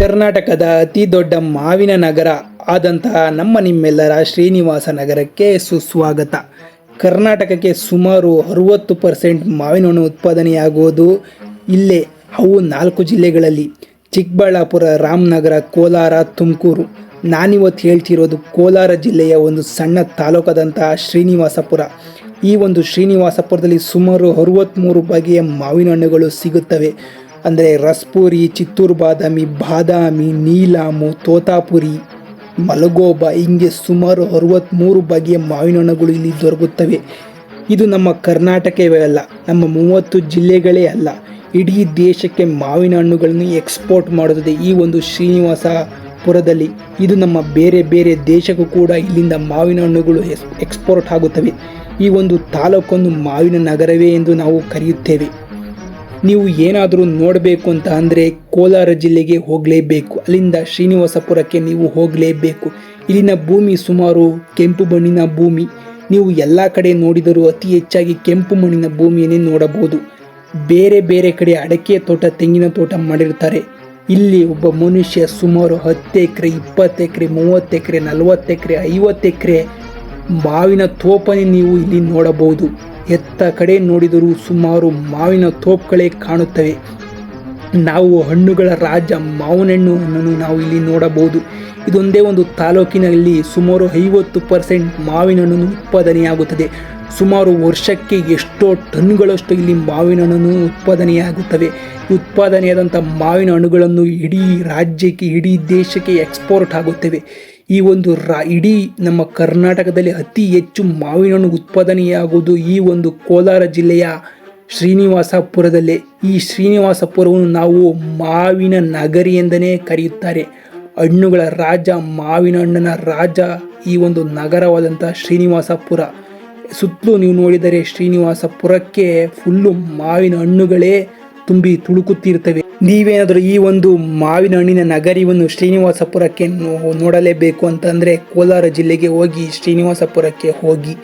ಕರ್ನಾಟಕದ ಅತಿ ದೊಡ್ಡ ಮಾವಿನ ನಗರ ಆದಂತಹ ನಮ್ಮ ನಿಮ್ಮೆಲ್ಲರ ಶ್ರೀನಿವಾಸ ನಗರಕ್ಕೆ ಸುಸ್ವಾಗತ. ಕರ್ನಾಟಕಕ್ಕೆ ಸುಮಾರು ಅರುವತ್ತು ಪರ್ಸೆಂಟ್ ಮಾವಿನ ಹಣ್ಣು ಉತ್ಪಾದನೆಯಾಗುವುದು ಇಲ್ಲೇ ಅವು ನಾಲ್ಕು ಜಿಲ್ಲೆಗಳಲ್ಲಿ. ಚಿಕ್ಕಬಳ್ಳಾಪುರ, ರಾಮನಗರ, ಕೋಲಾರ, ತುಮಕೂರು. ನಾನಿವತ್ತು ಹೇಳ್ತಿರೋದು ಕೋಲಾರ ಜಿಲ್ಲೆಯ ಒಂದು ಸಣ್ಣ ತಾಲೂಕಾದಂತಹ ಶ್ರೀನಿವಾಸಪುರ. ಈ ಒಂದು ಶ್ರೀನಿವಾಸಪುರದಲ್ಲಿ ಸುಮಾರು ಅರುವತ್ತ್ಮೂರು ಬಗೆಯ ಮಾವಿನ ಹಣ್ಣುಗಳು ಸಿಗುತ್ತವೆ. ಅಂದರೆ ರಸ್ಪುರಿ, ಚಿತ್ತೂರು ಬಾದಾಮಿ ಬಾದಾಮಿ, ನೀಲಾಮು, ತೋತಾಪುರಿ, ಮಲಗೋಬ, ಹಿಂಗೆ ಸುಮಾರು ಅರವತ್ತ್ಮೂರು ಬಗೆಯ ಮಾವಿನ ಹಣ್ಣುಗಳು ಇಲ್ಲಿ ದೊರಕುತ್ತವೆ. ಇದು ನಮ್ಮ ಕರ್ನಾಟಕವೇ ಅಲ್ಲ, ನಮ್ಮ ಮೂವತ್ತು ಜಿಲ್ಲೆಗಳೇ ಅಲ್ಲ. ಇಡೀ ದೇಶಕ್ಕೆ ಮಾವಿನ ಹಣ್ಣುಗಳನ್ನು ಎಕ್ಸ್ಪೋರ್ಟ್ ಮಾಡುತ್ತದೆ ಈ ಒಂದು ಶ್ರೀನಿವಾಸಪುರದಲ್ಲಿ. ಇದು ನಮ್ಮ ಬೇರೆ ಬೇರೆ ದೇಶಕ್ಕೂ ಕೂಡ ಇಲ್ಲಿಂದ ಮಾವಿನ ಹಣ್ಣುಗಳು ಎಕ್ಸ್ಪೋರ್ಟ್ ಆಗುತ್ತವೆ. ಈ ಒಂದು ತಾಲೂಕನ್ನು ಮಾವಿನ ನಗರವೇ ಎಂದು ನಾವು ಕರೆಯುತ್ತೇವೆ. ನೀವು ಏನಾದರೂ ನೋಡಬೇಕು ಅಂತ ಅಂದರೆ ಕೋಲಾರ ಜಿಲ್ಲೆಗೆ ಹೋಗಲೇಬೇಕು. ಅಲ್ಲಿಂದ ಶ್ರೀನಿವಾಸಪುರಕ್ಕೆ ನೀವು ಹೋಗಲೇಬೇಕು. ಇಲ್ಲಿನ ಭೂಮಿ ಸುಮಾರು ಕೆಂಪು ಮಣ್ಣಿನ ಭೂಮಿ. ನೀವು ಎಲ್ಲ ಕಡೆ ನೋಡಿದರೂ ಅತಿ ಹೆಚ್ಚಾಗಿ ಕೆಂಪು ಮಣ್ಣಿನ ಭೂಮಿಯನ್ನೇ ನೋಡಬಹುದು. ಬೇರೆ ಬೇರೆ ಕಡೆ ಅಡಕೆ ತೋಟ, ತೆಂಗಿನ ತೋಟ ಮಾಡಿರ್ತಾರೆ. ಇಲ್ಲಿ ಒಬ್ಬ ಮನುಷ್ಯ ಸುಮಾರು ಹತ್ತು ಎಕರೆ, ಇಪ್ಪತ್ತು ಎಕರೆ, ಮೂವತ್ತು ಎಕರೆ, ನಲವತ್ತು ಎಕರೆ, ಐವತ್ತು ಎಕರೆ ಮಾವಿನ ತೋಪನೆ ನೀವು ಇಲ್ಲಿ ನೋಡಬಹುದು. ಎತ್ತ ಕಡೆ ನೋಡಿದರೂ ಸುಮಾರು ಮಾವಿನ ತೋಪುಗಳೇ ಕಾಣುತ್ತವೆ. ನಾವು ಹಣ್ಣುಗಳ ರಾಜ ಮಾವಿನ ಹಣ್ಣನ್ನು ನಾವು ಇಲ್ಲಿ ನೋಡಬಹುದು. ಇದೊಂದೇ ಒಂದು ತಾಲೂಕಿನಲ್ಲಿ ಸುಮಾರು ಐವತ್ತು ಪರ್ಸೆಂಟ್ ಮಾವಿನ ಹಣ್ಣನ್ನು ಉತ್ಪಾದನೆಯಾಗುತ್ತದೆ. ಸುಮಾರು ವರ್ಷಕ್ಕೆ ಎಷ್ಟೋ ಟನ್ಗಳಷ್ಟು ಇಲ್ಲಿ ಮಾವಿನ ಹಣ್ಣು ಉತ್ಪಾದನೆಯಾಗುತ್ತವೆ ಉತ್ಪಾದನೆಯಾದಂಥ ಮಾವಿನ ಹಣ್ಣುಗಳನ್ನು ಇಡೀ ರಾಜ್ಯಕ್ಕೆ, ಇಡೀ ದೇಶಕ್ಕೆ ಎಕ್ಸ್ಪೋರ್ಟ್ ಆಗುತ್ತವೆ. ಈ ಒಂದು ರಾ, ಇಡೀ ನಮ್ಮ ಕರ್ನಾಟಕದಲ್ಲಿ ಅತಿ ಹೆಚ್ಚು ಮಾವಿನ ಹಣ್ಣು ಉತ್ಪಾದನೆಯಾಗುವುದು ಈ ಒಂದು ಕೋಲಾರ ಜಿಲ್ಲೆಯ ಶ್ರೀನಿವಾಸಪುರದಲ್ಲೇ. ಈ ಶ್ರೀನಿವಾಸಪುರವನ್ನು ನಾವು ಮಾವಿನ ನಗರಿ ಎಂದನೇ ಕರೆಯುತ್ತಾರೆ. ಹಣ್ಣುಗಳ ರಾಜ, ಮಾವಿನ ಹಣ್ಣಿನ ರಾಜ ಈ ಒಂದು ನಗರವಾದಂಥ ಶ್ರೀನಿವಾಸಪುರ. ಸುತ್ತಲೂ ನೀವು ನೋಡಿದರೆ ಶ್ರೀನಿವಾಸಪುರಕ್ಕೆ ಫುಲ್ಲು ಮಾವಿನ ಹಣ್ಣುಗಳೇ ತುಂಬಿ ತುಳುಕುತ್ತಿರ್ತವೆ ನೀವೇನಾದರೂ ಈ ಒಂದು ಮಾವಿನ ಹಣ್ಣಿನ ನಗರಿವನ್ನು ಶ್ರೀನಿವಾಸಪುರಕ್ಕೆ ನೋಡಲೇಬೇಕು ಅಂತಂದರೆ ಕೋಲಾರ ಜಿಲ್ಲೆಗೆ ಹೋಗಿ ಶ್ರೀನಿವಾಸಪುರಕ್ಕೆ ಹೋಗಿ.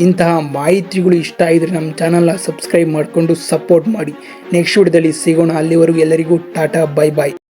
ಇಂತಹ ಮಾಹಿತಿಗಳು ಇಷ್ಟ ಆಗಿದ್ರೆ ನಮ್ಮ ಚಾನಲ್ನ ಸಬ್ಸ್ಕ್ರೈಬ್ ಮಾಡಿಕೊಂಡು ಸಪೋರ್ಟ್ ಮಾಡಿ. ನೆಕ್ಸ್ಟ್ ವಿಡಿಯೋದಲ್ಲಿ ಸಿಗೋಣ. ಅಲ್ಲಿವರೆಗೂ ಎಲ್ಲರಿಗೂ ಟಾಟಾ ಬೈ ಬಾಯ್